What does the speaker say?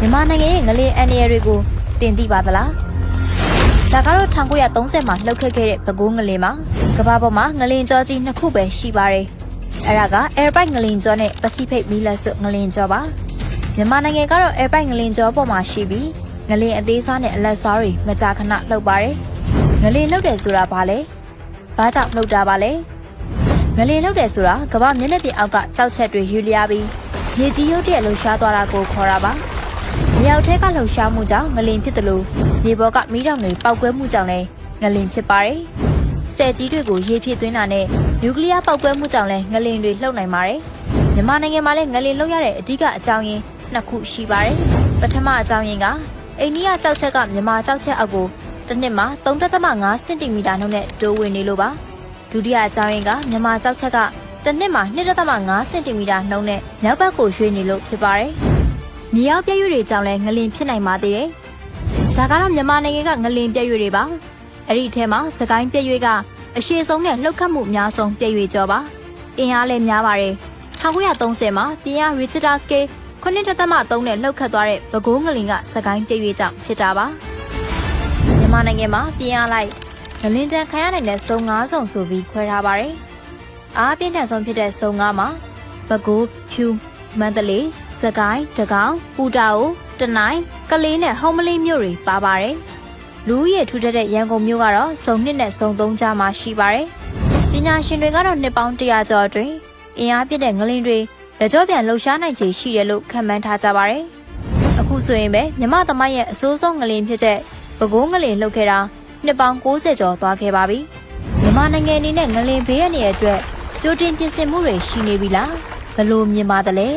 မြန်မာနိုင်ငံရဲ့ငလင်အန်ရတွေကိုတင်သိပါသလားဒါကတော့1930မှာလှုပ်ခတ်ခဲ့တဲ့ပဲခူးငလင်မှာကမ္ဘာပေါ်မှာငလင်ကြောကြီးနှစ်ခုပဲရှိပါတယ်အဲ့ဒါက Airbite ငလင်ကြောနဲ့ Pacific မီလက်စွငလင်ကြောပါမြန်မာနိုင်ငံကတော့ Airbite ငလင်ကြောပေါ်မှာရှိပြီးငလင်အသေးစားနဲ့အလက်စားတွေမကြာခဏလှုပ်ပါတယ်ငလင်လှုပ်တယ်ဆိုတာဘာလဲဘာကြောင့်လှုပ်တာပါလဲငလင်လှုပ်တယ်ဆိုတာကမ္ဘာမျက်နှာပြင်အောက်ကကြောက်ချက်တွေယူလျားပြီးမြေကြီးရုပ်တရက်လှုပ်ရှားသွားတာကိုခေါ်တာပါ မြေအောက်ထဲကလှုပ်ရှားမှုကြောင့်ငလင်ဖြစ်တယ်လို့မြေပေါ်ကမီးတောင်တွေပောက်ကွဲမှုကြောင့်လည်းငလင်ဖြစ်ပါတယ်ဆယ်ကြီးတွေကိုရေဖြစ်သွင်းတာနဲ့နျူကလ িয়ার ပောက်ကွဲမှုကြောင့်လည်းငလင်တွေလှုပ်နိုင်ပါတယ်မြန်မာနိုင်ငံမှာလည်းငလင်လှုပ်ရတဲ့အဓိကအကြောင်းရင်းနှစ်ခုရှိပါတယ်ပထမအကြောင်းရင်းကအိန္ဒိယကြောက်ချက်ကမြန်မာကြောက်ချက်အောက်ကိုတစ်နှစ်မှာ3.5စင်တီမီတာနှုန်းနဲ့တိုးဝင်နေလို့ပါဒုတိယအကြောင်းရင်းကမြန်မာကြောက်ချက်ကတစ်နှစ်မှာ2.5စင်တီမီတာနှုန်းနဲ့မြောက်ဘက်ကိုရွှေ့နေလို့ဖြစ်ပါတယ် မြေအောက်ပြည့်ရွတွေကြောင့်လည်းငလင်ဖြစ်နိုင်ပါသေးတယ်ဒါကတော့မြန်မာနိုင်ငံကငလင်ပြည့်ရွတွေပါအဲ့ဒီအထဲမှာစကိုင်းပြည့်ရွကအရှိဆုံးနဲ့လှုပ်ခတ်မှုအများဆုံးပြည့်ရွကျော်ပါအင်အားလည်းများပါတယ်1930မှာပြင်ရ Richter scale 9.3နဲ့လှုပ်ခတ်သွားတဲ့ပဲခူးငလင်ကစကိုင်းပြည့်ရွကြောင့်ဖြစ်တာပါမြန်မာနိုင်ငံမှာပြင်ရလိုက်ငလင်တန်ခံရနိုင်တဲ့စုံ9စုံဆိုပြီးခွဲထားပါတယ်အားပြင်းထန်ဆုံးဖြစ်တဲ့စုံ9မှာပဲခူးဖြူ မန္တလေးစကိုင်းတကောင်းပူတာအိုတနိုင်းကလေးနဲ့ဟုံးမလေးမြို့တွေပါပါတယ်လူဦးရေထူထပ်တဲ့ရန်ကုန်မြို့ကတော့စုံနှစ်နဲ့စုံသုံးကြားမှာရှိပါတယ်ပညာရှင်တွေကတော့နှစ်ပေါင်း100ကျော်အတွင်းအင်အားပြည့်တဲ့ငလင်တွေလက်ကြောပြန်လှုပ်ရှားနိုင်ခြေရှိတယ်လို့ခန့်မှန်းထားကြပါတယ်အခုဆိုရင်ပဲမြမသမိုင်းရဲ့အဆိုးဆုံးငလင်ဖြစ်တဲ့ပဲခူးငလင်လှုပ်ခဲ့တာနှစ်ပေါင်း60ကျော်သွားခဲ့ပါပြီမြန်မာနိုင်ငံအနေနဲ့ငလင်ဘေးရန်ရဲ့အတွက်ကြိုတင်ပြင်ဆင်မှုတွေရှိနေပြီလား ဘယ်လိုမြင်ပါသလဲ